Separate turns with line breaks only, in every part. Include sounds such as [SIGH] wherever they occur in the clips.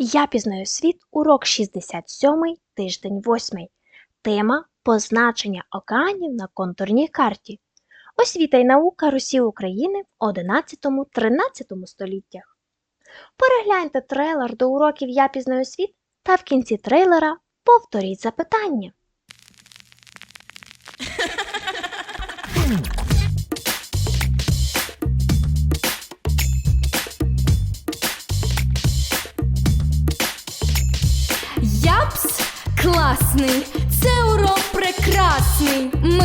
Я пізнаю світ, урок 67, тиждень 8. Тема позначення океанів на контурній карті. Освіта й наука Русі України в 11-13 століттях. Перегляньте трейлер до уроків Я пізнаю світ та в кінці трейлера повторіть запитання. [LAUGHS]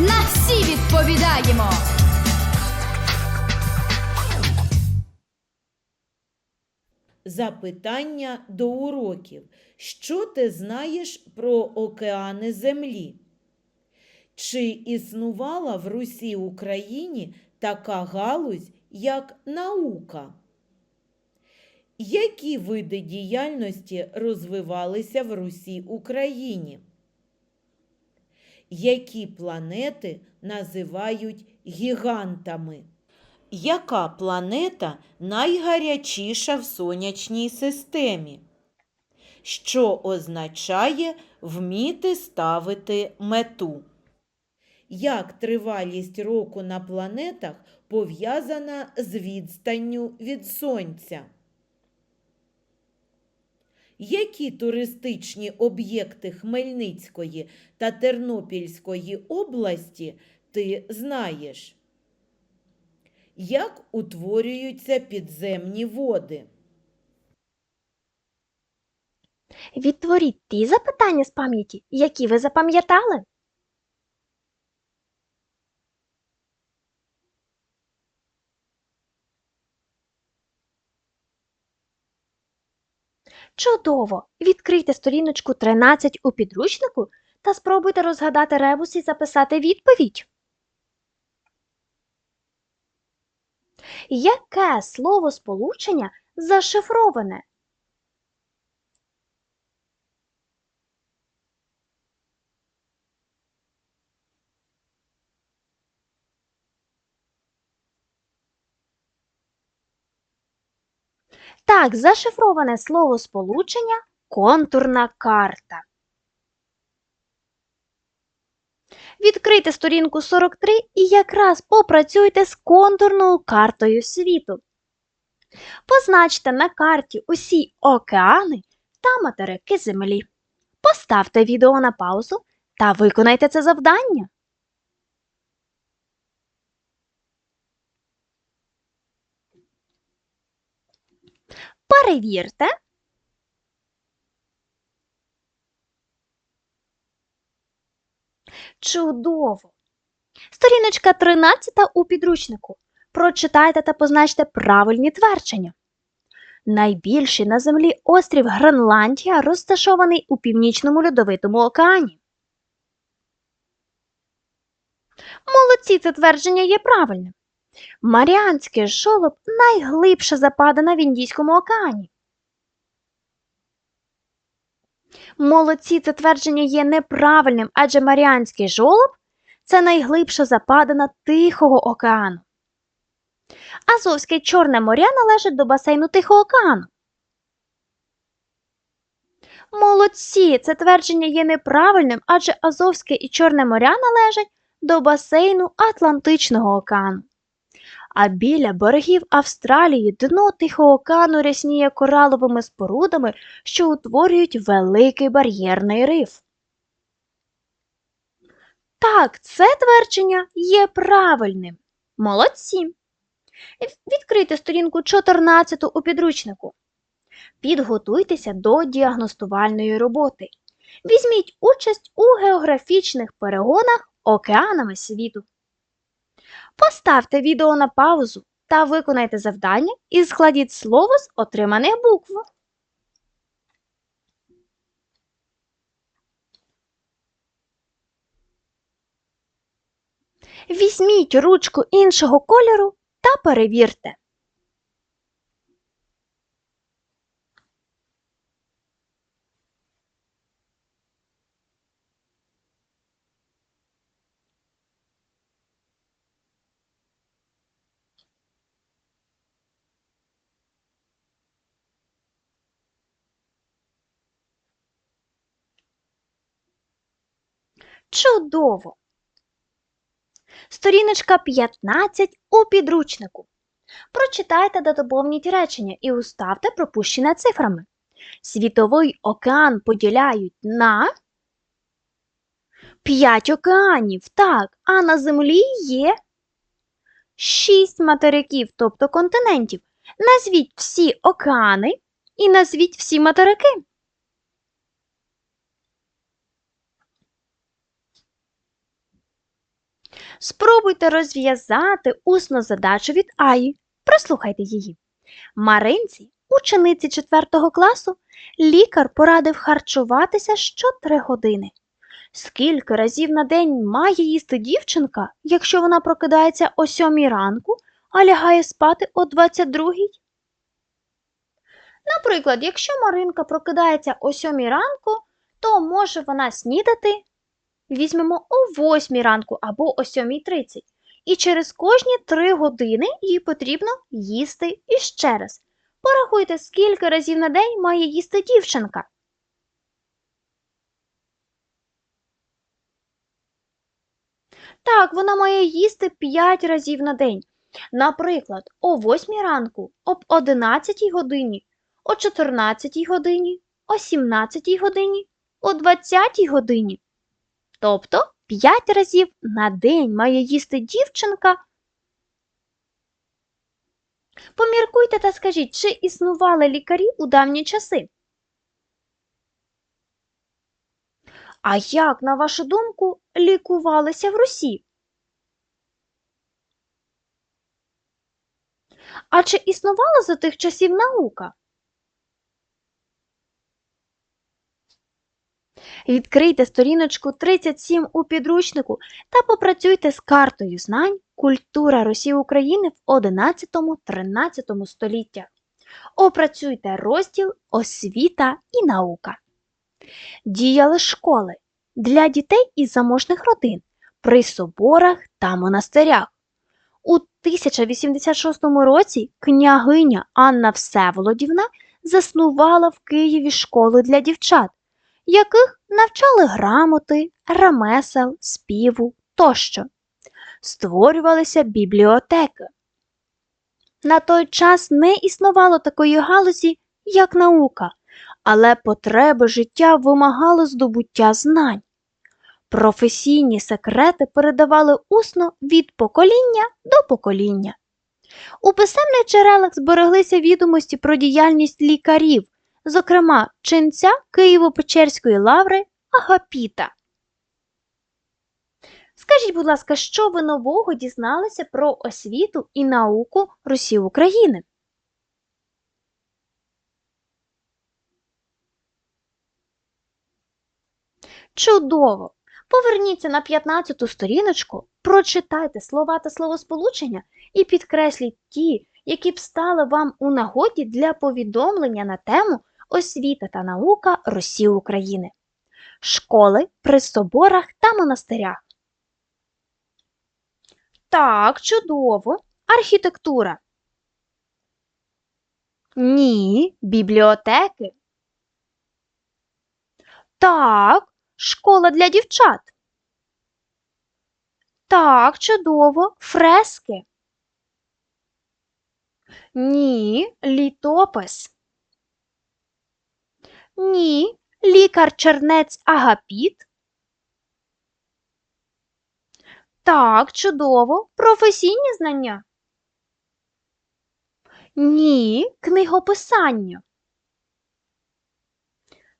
на всі відповідаємо.
Запитання до уроків. Що ти знаєш про океани Землі? Чи існувала в Русі Україні така галузь, як наука? Які види діяльності розвивалися в Русі Україні? Які планети називають гігантами? Яка планета найгарячіша в сонячній системі? Що означає вміти ставити мету? Як тривалість року на планетах пов'язана з відстанню від Сонця? Які туристичні об'єкти Хмельницької та Тернопільської області ти знаєш? Як утворюються підземні води?
Відтворіть ті запитання з пам'яті, які ви запам'ятали. Чудово! Відкрийте сторіночку 13 у підручнику та спробуйте розгадати ребус і записати відповідь. Яке слово сполучення зашифроване? Так, зашифроване слово сполучення контурна карта. Відкрийте сторінку 43 і якраз попрацюйте з контурною картою світу. Позначте на карті усі океани та материки Землі. Поставте відео на паузу та виконайте це завдання. Перевірте. Чудово! Сторіночка 13 у підручнику. Прочитайте та позначте правильні твердження. Найбільший на землі острів Гренландія розташований у північному льодовитому океані. Молодці, це твердження є правильним. Маріанський жолоб найглибша западина в Індійському океані. Молодці, це твердження є неправильним, адже Маріанський жолоб це найглибша западина Тихого океану. Азовське Чорне моря належать до басейну Тихого океану. Молодці, це твердження є неправильним, адже Азовське і Чорне моря належать до басейну Атлантичного океану. А біля берегів Австралії дно Тихого океану рясніє кораловими спорудами, що утворюють великий бар'єрний риф. Так, це твердження є правильним. Молодці. Відкрийте сторінку 14 у підручнику. Підготуйтеся до діагностувальної роботи. Візьміть участь у географічних перегонах океанами світу. Поставте відео на паузу та виконайте завдання і складіть слово з отриманих букв. Візьміть ручку іншого кольору та перевірте. Чудово! Сторіночка 15 у підручнику. Прочитайте та доповніть речення і уставте пропущене цифрами. Світовий океан поділяють на 5 океанів, так, а на землі є 6 материків, тобто континентів. Назвіть всі океани і назвіть всі материки. Спробуйте розв'язати усну задачу від Аї. Прослухайте її. Маринці, учениці 4 класу, лікар порадив харчуватися що 3 години. Скільки разів на день має їсти дівчинка, якщо вона прокидається о 7 ранку, а лягає спати о 22? Наприклад, якщо Маринка прокидається о 7 ранку, то може вона снідати візьмемо о 8 ранку або о 7.30. І через кожні 3 години їй потрібно їсти іще раз. Порахуйте, скільки разів на день має їсти дівчинка. Так, вона має їсти 5 разів на день. Наприклад, о 8 ранку, об 11 годині, о 14 годині, о 17 годині, о 20 годині. Тобто 5 разів на день має їсти дівчинка. Поміркуйте та скажіть, чи існували лікарі у давні часи? А як, на вашу думку, лікувалися в Русі? А чи існувала за тих часів наука? Відкрийте сторіночку 37 у підручнику та попрацюйте з картою знань Культура Росії України в 11-13 століттях. Опрацюйте розділ Освіта і наука. Діяли школи для дітей із заможних родин при соборах та монастирях. У 1086 році княгиня Анна Всеволодівна заснувала в Києві школу для дівчат яких навчали грамоти, ремесел, співу тощо. Створювалися бібліотеки. На той час не існувало такої галузі, як наука, але потреби життя вимагали здобуття знань. Професійні секрети передавали усно від покоління до покоління. У писемних джерелах збереглися відомості про діяльність лікарів, зокрема ченця Києво-Печерської лаври Агапіта. Скажіть, будь ласка, що ви нового дізналися про освіту і науку Росії України? Чудово! Поверніться на 15-ту сторіночку, прочитайте слова та словосполучення і підкресліть ті, які б стали вам у нагоді для повідомлення на тему освіта та наука Росії України, школи при соборах та монастирях. Так, чудово. Архітектура. Ні, бібліотеки. Так, школа для дівчат. Так, чудово, фрески. Ні, літопис. Ні, лікар чернець Агапіт. Так, чудово, професійні знання. Ні, книгописання.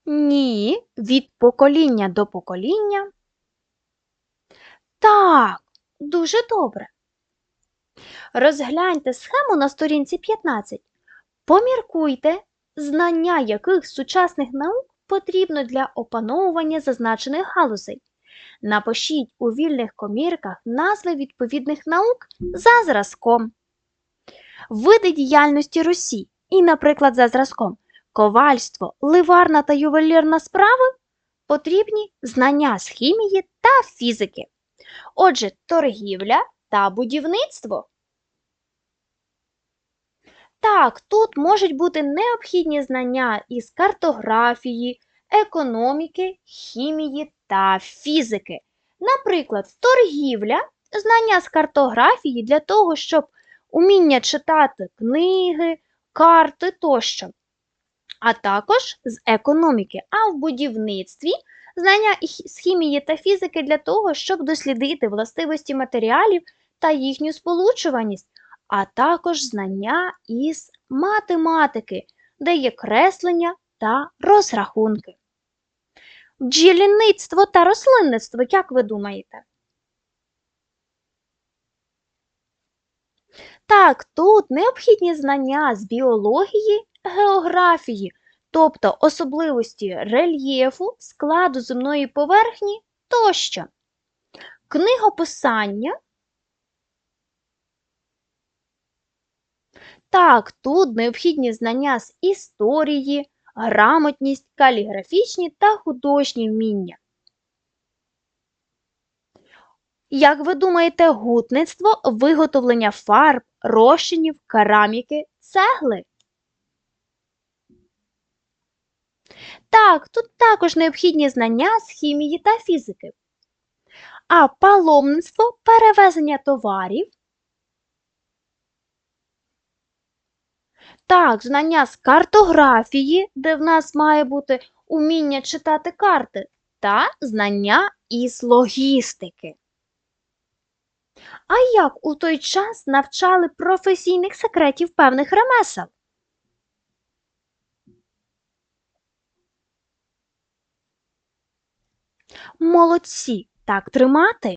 Ні, від покоління до покоління. Так, дуже добре. Розгляньте схему на сторінці 15. Поміркуйте, знання яких сучасних наук потрібно для опановування зазначених галузей. Напишіть у вільних комірках назви відповідних наук за зразком. Види діяльності Русі і, наприклад, за зразком ковальство, ливарна та ювелірна справи потрібні знання з хімії та фізики. Отже, торгівля та будівництво. Так, тут можуть бути необхідні знання із картографії, економіки, хімії та фізики. Наприклад, торгівля, знання з картографії для того, щоб уміння читати книги, карти тощо. А також з економіки, а в будівництві знання з хімії та фізики для того, щоб дослідити властивості матеріалів та їхню сполучуваність, а також знання із математики, де є креслення та розрахунки. Бджіліництво та рослинництво, як ви думаєте? Так, тут необхідні знання з біології, географії, тобто особливості рельєфу, складу земної поверхні тощо. Книгописання. Так, тут необхідні знання з історії, грамотність, каліграфічні та художні вміння. Як ви думаєте, гутництво, виготовлення фарб, розчинів, кераміки, цегли? Так, тут також необхідні знання з хімії та фізики. А паломництво перевезення товарів. Так, знання з картографії, де в нас має бути уміння читати карти, та знання із логістики. А як у той час навчали професійних секретів певних ремесел? Молодці, так тримати.